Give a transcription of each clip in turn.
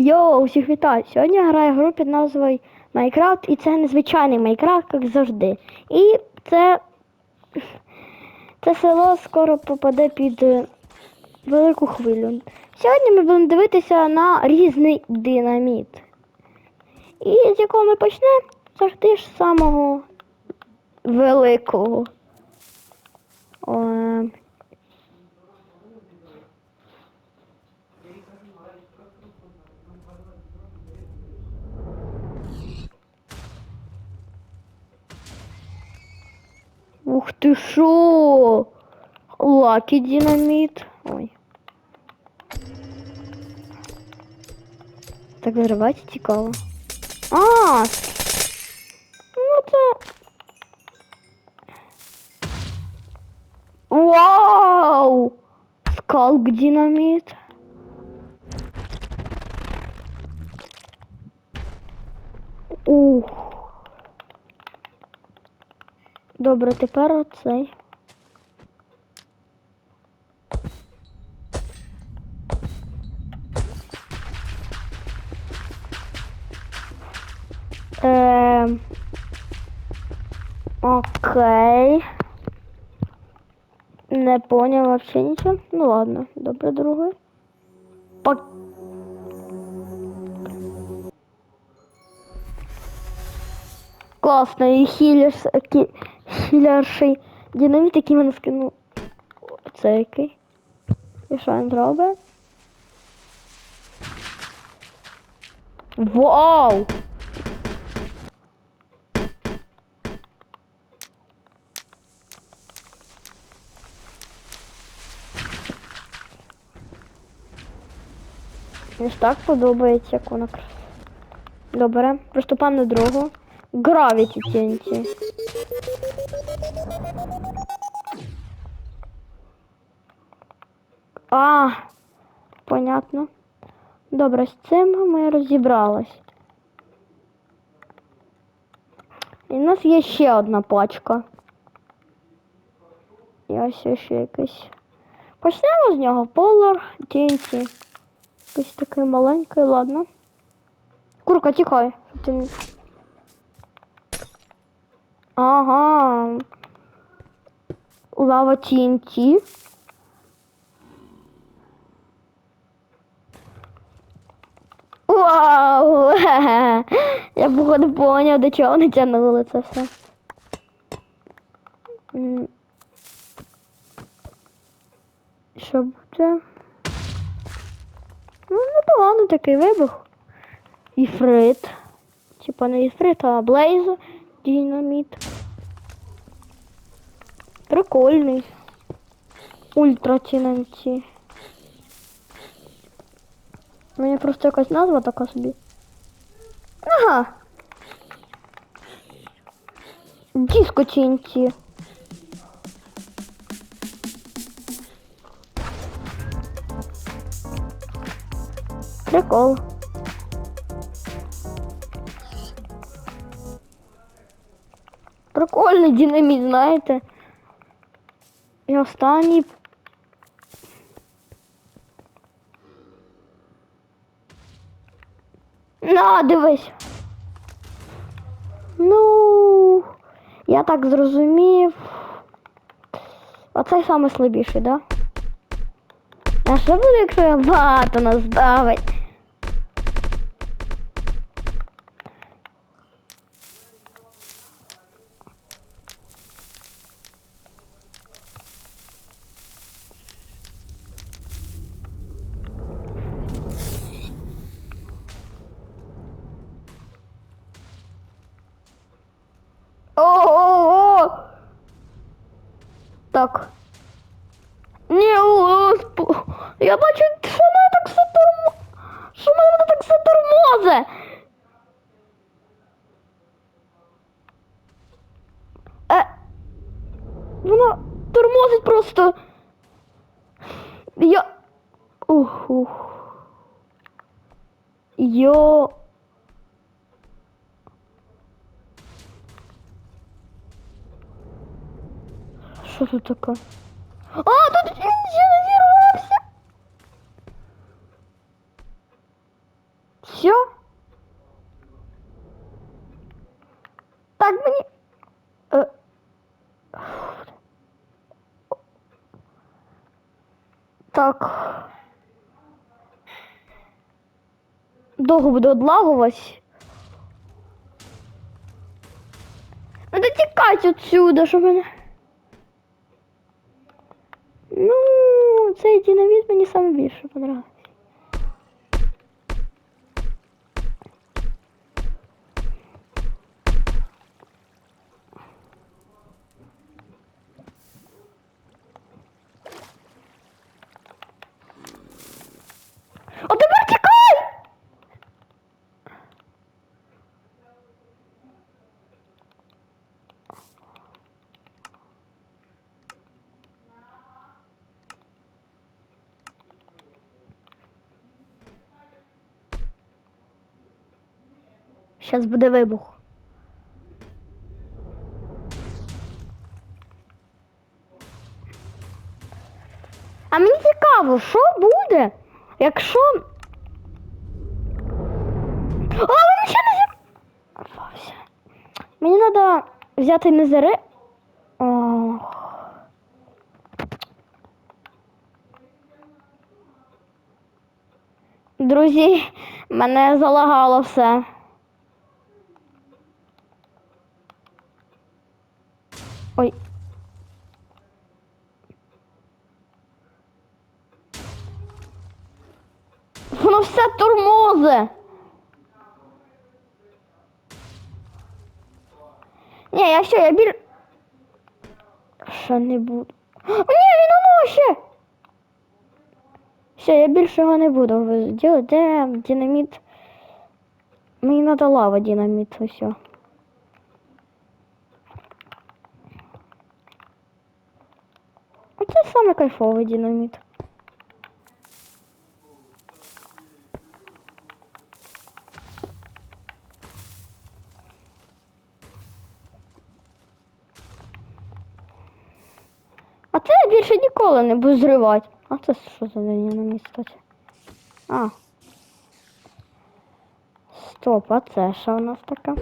Йоу, усіх вітаю! Сьогодні я граю гру під назвою Майнкрафт, і це незвичайний Майнкрафт, як завжди. І це, це село скоро попаде під е, велику хвилю. Сьогодні ми будемо дивитися на різний динаміт. І з якого ми почнемо? Завжди ж самого великого. Е, Ух ти шо! Лакі динаміт. Ой. Так взривати цікаво. А! Ну це. Вау! Скалк динаміт. Добре, тепер оцей. Ем... Окей. Не понял вообще ничего. Ну ладно, добре, другой. Пак... Класно, і хілерш, хілерший динаміт, який мене скинув. Це який? І що він робить? Вау! Мені ж так подобається, як вона красива. Добре, приступаємо до другого. Gravity TNT. А, понятно. Добре, з цим ми розібрались. І в нас є ще одна пачка. І ось ще якийсь. Почнемо з нього. Polar TNT. Якийсь такий маленький, ладно. Курка, тікай. Ти... Ага. Лава TNT. Вау! Я походу поняв, до чого вони тягнули це все. Що буде? Ну, непоганий такий вибух. Іфрит. Типа не іфрит, а блейз. Динаміт. Прикольний. Ультра TNT. У мене просто якась назва така собі. Ага. Диско TNT. Прикол. Прикольний динаміт, знаєте. І останній. На, дивись. Ну, я так зрозумів. Оцей самий слабіший, да? А що буде, якщо я багато нас давить? О-о-о! Так. Ні, я бачу, що мене так все турмо... Що мене так все тормозе. Е, воно тормозить просто. Я... Ух, ух. Йо... Що тут таке? А, тут ще зірвався. Все? Так мені. Е. Так. Довго буде одлагуватись. Надо тікати отсюда, щоб мене. Цей динаміт мені саме більше. А тепер тікай! Зараз буде вибух. А мені цікаво, що буде, якщо. А, він ще не зірвався. Мені треба взяти незери. Ох. Друзі, мене залагало все. Ой. Воно все тормозе. Ні, я все, я біль... Що не буду. О, ні, він воно ще. Все, я більше його не буду робити. Де динаміт? Мені треба лава динаміт, все. Оце саме кайфовий динаміт. А це я більше ніколи не буду зривати. А це що за динаміт, кстати? А. Стоп, а це що у нас таке?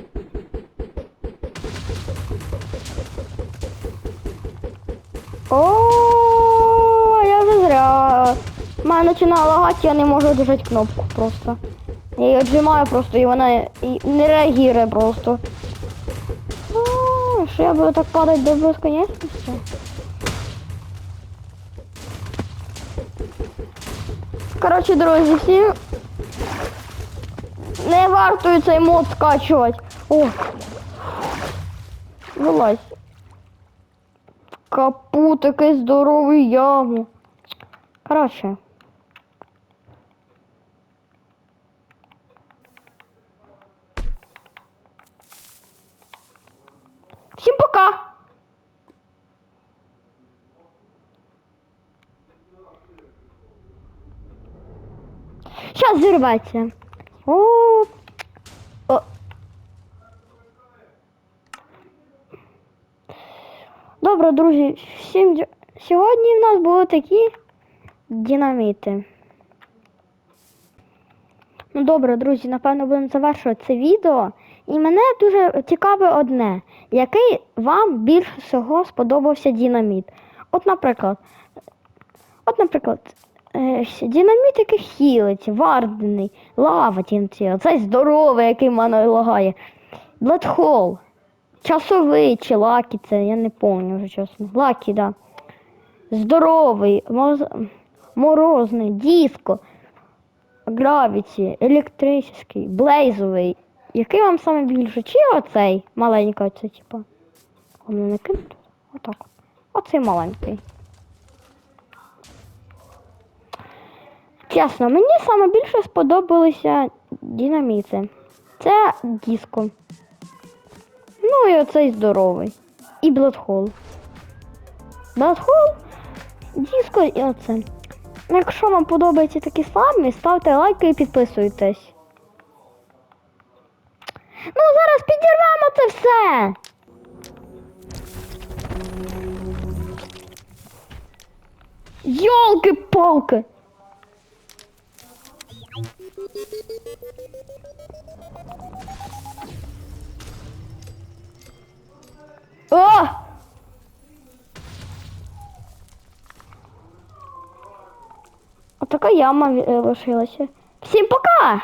О, я вже зря. Мене починає лагати, я не можу держати кнопку просто. Я її віджимаю просто і вона не реагує просто. О, що я буду так падати до безконечності? Коротше, друзі, всі не варто цей мод скачувати. О! Вилазь. Капут, який здоровий яму. Коротше. Всім пока! Сейчас зірветься. О, о. Добре, друзі, всім сьогодні в нас були такі динаміти. Ну добре, друзі, напевно, будемо завершувати це відео. І мене дуже цікаве одне, який вам більше всього сподобався динаміт. От, наприклад, от, наприклад, е, динаміт, який хілить, вардений, лава тінці, цей здоровий, який в мене лагає. Бладхол. Часовий чи лакі, це я не пам'ятаю вже чесно. Лакі, да. Здоровий, моз- морозний, диско, гравіті, електричний, блейзовий. Який вам саме більше? Чи оцей маленький оце, типа? А не кинути? Отак. Оцей маленький. Чесно, мені саме більше сподобалися динаміти. Це диско. Ну і оцей здоровий. І Бладхол. Бладхол, диско і оце. Якщо вам подобаються такі самі, ставте лайки і підписуйтесь. Ну, зараз підірвемо це все. Йолки-палки. О! Отака яма е, лишилася. Всім пока!